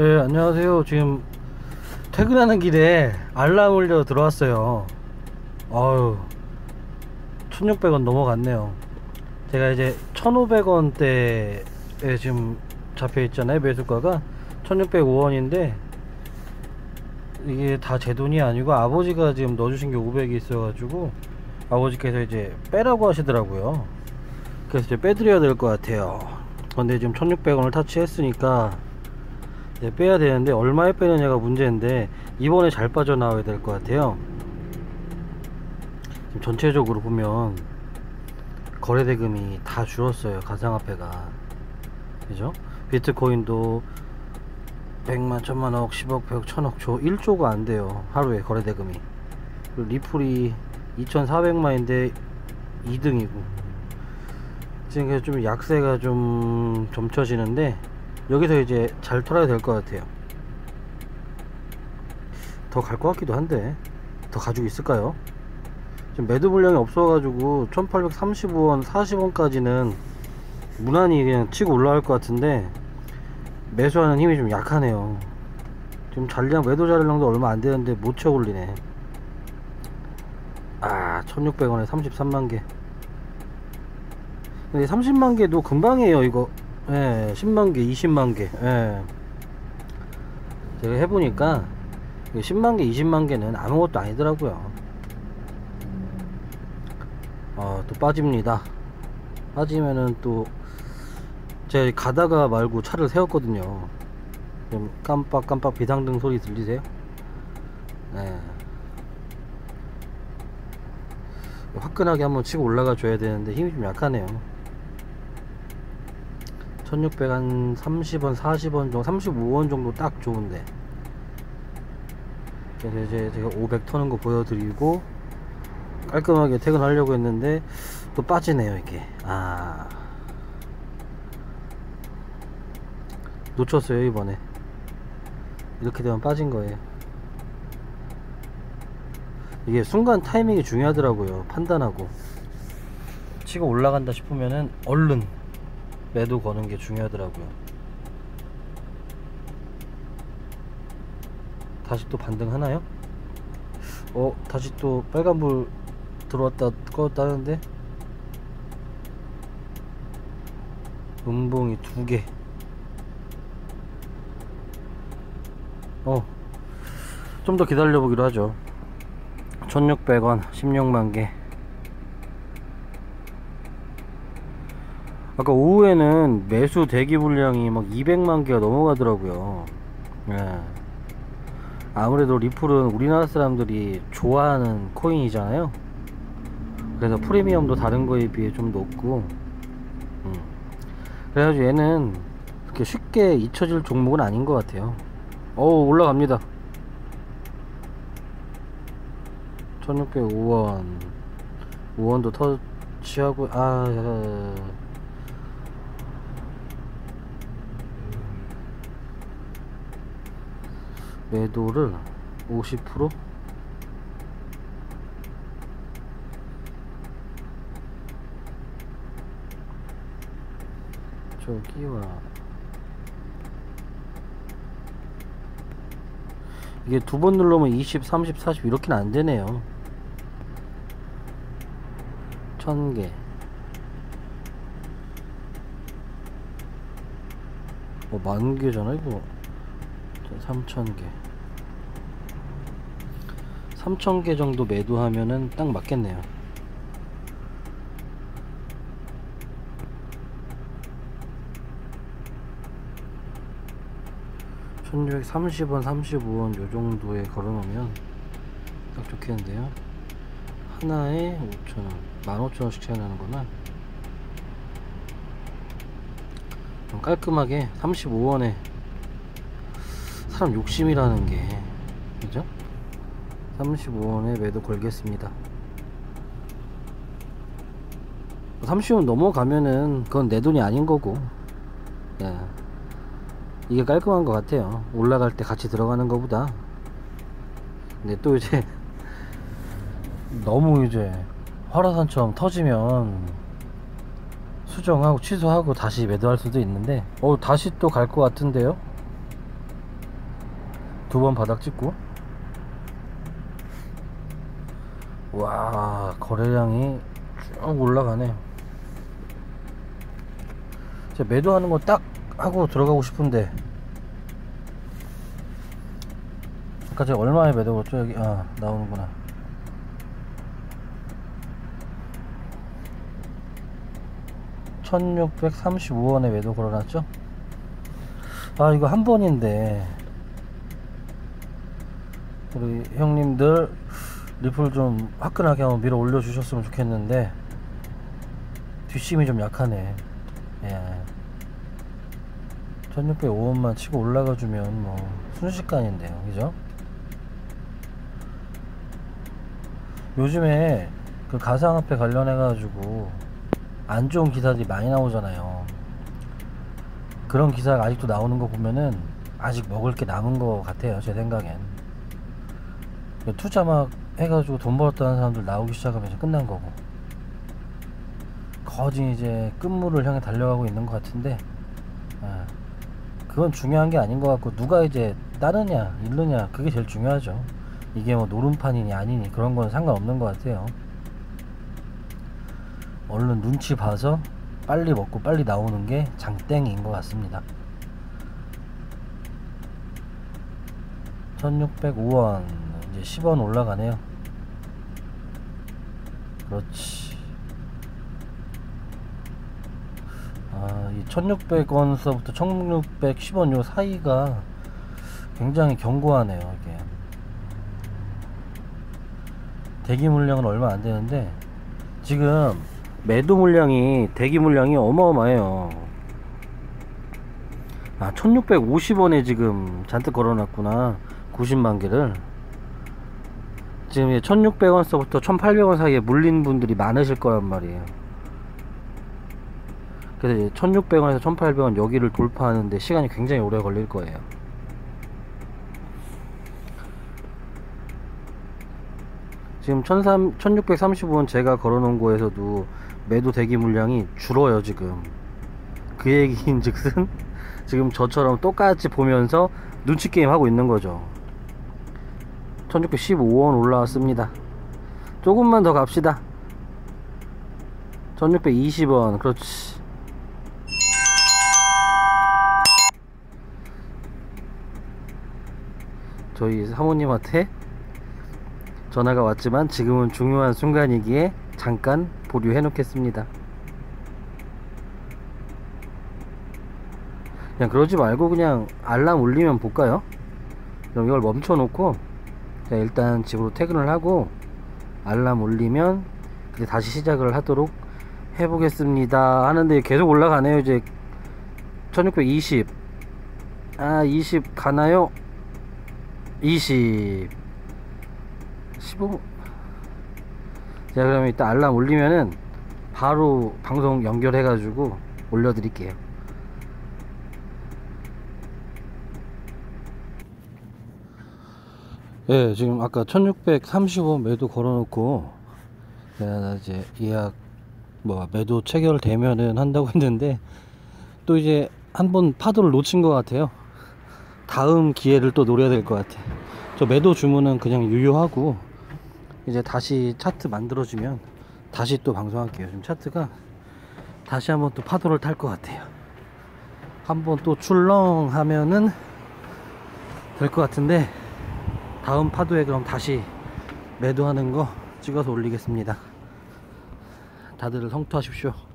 네, 안녕하세요. 지금 퇴근하는 길에 알람 울려 들어왔어요. 아유, 1600원 넘어갔네요. 제가 이제 1500원대에 지금 잡혀 있잖아요. 매수가가 1605원인데 이게 다 제 돈이 아니고 아버지가 지금 넣어주신 게 500이 있어가지고 아버지께서 이제 빼라고 하시더라고요. 그래서 이제 빼드려야 될 것 같아요. 근데 지금 1600원을 타치했으니까 이제 빼야 되는데 얼마에 빼느냐가 문제인데 이번에 잘 빠져나와야 될 것 같아요. 지금 전체적으로 보면 거래 대금이 다 줄었어요. 가상화폐가. 그죠? 비트코인도 100만, 1000만, 억, 10억, 100억, 1000억, 조 1조가 안 돼요. 하루에 거래 대금이. 그리고 리플이 2400만인데 2등이고. 지금 좀 약세가 좀 점쳐지는데 여기서 이제 잘 털어야 될 것 같아요. 더 갈 것 같기도 한데 더 가지고 있을까요? 지금 매도 물량이 없어가지고 1835원 40원까지는 무난히 그냥 치고 올라갈 것 같은데 매수하는 힘이 좀 약하네요 지금 잔량 매도 잔량도 얼마 안 되는데 못쳐 올리네 아 1600원에 33만개 근데 30만개도 금방이에요 이거 예 10만개 20만개. 예. 제가 해보니까 10만개 20만개는 아무것도 아니더라고요. 어, 또 빠집니다. 빠지면은 또 제가 가다가 말고 차를 세웠거든요. 좀 깜빡깜빡 비상등 소리 들리세요? 네. 화끈하게 한번 치고 올라가 줘야 되는데 힘이 좀 약하네요 1600 한 30원 40원 정도 35원 정도 딱 좋은데. 그래서 이제 제가 500 터는 거 보여드리고 깔끔하게 퇴근하려고 했는데 또 빠지네요 이게. 아. 놓쳤어요 이번에. 이렇게 되면 빠진 거예요. 이게 순간 타이밍이 중요하더라고요 판단하고. 치고 올라간다 싶으면은 얼른 매도 거는 게 중요하더라고요 다시 또 반등하나요? 어 다시 또 빨간불 들어왔다 꺼졌다 하는데 음봉이 두개 어, 좀 더 기다려 보기로 하죠. 1600원, 16만개. 아까 오후에는 매수 대기 물량이 막 200만 개가 넘어가더라고요. 예. 아무래도 리플은 우리나라 사람들이 좋아하는 코인이잖아요. 그래서 프리미엄도 다른 거에 비해 좀 높고, 음. 그래가지고 얘는 그렇게 쉽게 잊혀질 종목은 아닌 것 같아요. 어우 올라갑니다 1605원 5원도 터치하고 아 매도를 50% 저기와 이게 두번 누르면 20, 30, 40 이렇게는 안 되네요. 천 개. 뭐, 만 개잖아, 이거. 3천 개. 3천 개 정도 매도하면은 딱 맞겠네요. 1630원 35원 요정도에 걸어놓으면 딱 좋겠는데요 하나에 5천원 15,000원씩 차이 나는구나 좀 깔끔하게 35원에 사람 욕심이라는 게 그죠? 35원에 매도 걸겠습니다 30원 넘어가면은 그건 내 돈이 아닌 거고 예. 이게 깔끔한 것 같아요 올라갈 때 같이 들어가는 것보다 근데 또 이제 너무 이제 화라산처럼 터지면 수정하고 취소하고 다시 매도할 수도 있는데 어 다시 또 갈 것 같은데요 두 번 바닥 찍고. 와 거래량이 쭉 올라가네요 제가 매도하는 거 딱 하고 들어가고 싶은데. 아까 제가 얼마에 매도했죠? 여기 아 나오는구나. (1635원에) 매도 걸어놨죠? 아 이거 한 번인데 우리 형님들 리플 좀 화끈하게 한번 밀어 올려 주셨으면 좋겠는데 뒷심이 좀 약하네. 예. 1605원만 치고 올라가 주면 뭐 순식간인데요. 그죠? 요즘에 그 가상화폐 관련해 가지고 안 좋은 기사들이 많이 나오잖아요. 그런 기사가 아직도 나오는 거 보면은 아직 먹을 게 남은 거 같아요 제 생각엔 투자 막 해가지고 돈 벌었다는 사람들 나오기 시작하면 이제 끝난 거고. 거진 이제 끝물을 향해 달려가고 있는 것 같은데 아, 그건 중요한 게 아닌 것 같고 누가 이제 따르냐 잃느냐 그게 제일 중요하죠. 이게 뭐 노름판이니 아니니 그런 건 상관없는 것 같아요. 얼른 눈치 봐서 빨리 먹고 빨리 나오는 게 장땡인 것 같습니다. 1605원 이제 10원 올라가네요. 그렇지. 아, 이 1600원서부터 1610원 요 사이가 굉장히 견고하네요 이게. 대기 물량은 얼마 안 되는데 지금 매도 물량이 대기 물량이 어마어마해요. 아 1650원에 지금 잔뜩 걸어놨구나. 90만 개를 지금 1600원서부터 1800원 사이에 물린 분들이 많으실 거란 말이에요. 그래서 1600원에서 1800원 여기를 돌파하는데 시간이 굉장히 오래 걸릴 거예요. 지금 1635원 제가 걸어놓은 거에서도 매도 대기 물량이 줄어요 지금. 그 얘기인 즉슨 지금 저처럼 똑같이 보면서 눈치 게임 하고 있는 거죠 1615원 올라왔습니다. 조금만 더 갑시다. 1620원 그렇지. 저희 사모님한테 전화가 왔지만 지금은 중요한 순간이기에 잠깐 보류해 놓겠습니다. 그냥 그러지 말고 그냥 알람 울리면 볼까요? 그럼 이걸 멈춰 놓고 일단 집으로 퇴근을 하고 알람 울리면 이제 다시 시작을 하도록 해보겠습니다. 하는데 계속 올라가네요. 이제 1620 아, 20 가나요? 20 15 자, 그러면 이따 알람 울리면은 바로 방송 연결해 가지고 올려 드릴게요. 예, 지금 아까 1635 매도 걸어 놓고 내가 이제 예약 뭐 매도 체결되면은 한다고 했는데 또 이제 한 번 파도를 놓친 것 같아요. 다음 기회를 또 노려야 될 것 같아. 저 매도 주문은 그냥 유효하고 이제 다시 차트 만들어주면 다시 또 방송할게요. 지금 차트가 다시 한번 또 파도를 탈 것 같아요. 한번 또 출렁하면은 될 것 같은데 다음 파도에 그럼 다시 매도하는 거 찍어서 올리겠습니다. 다들 성투하십시오.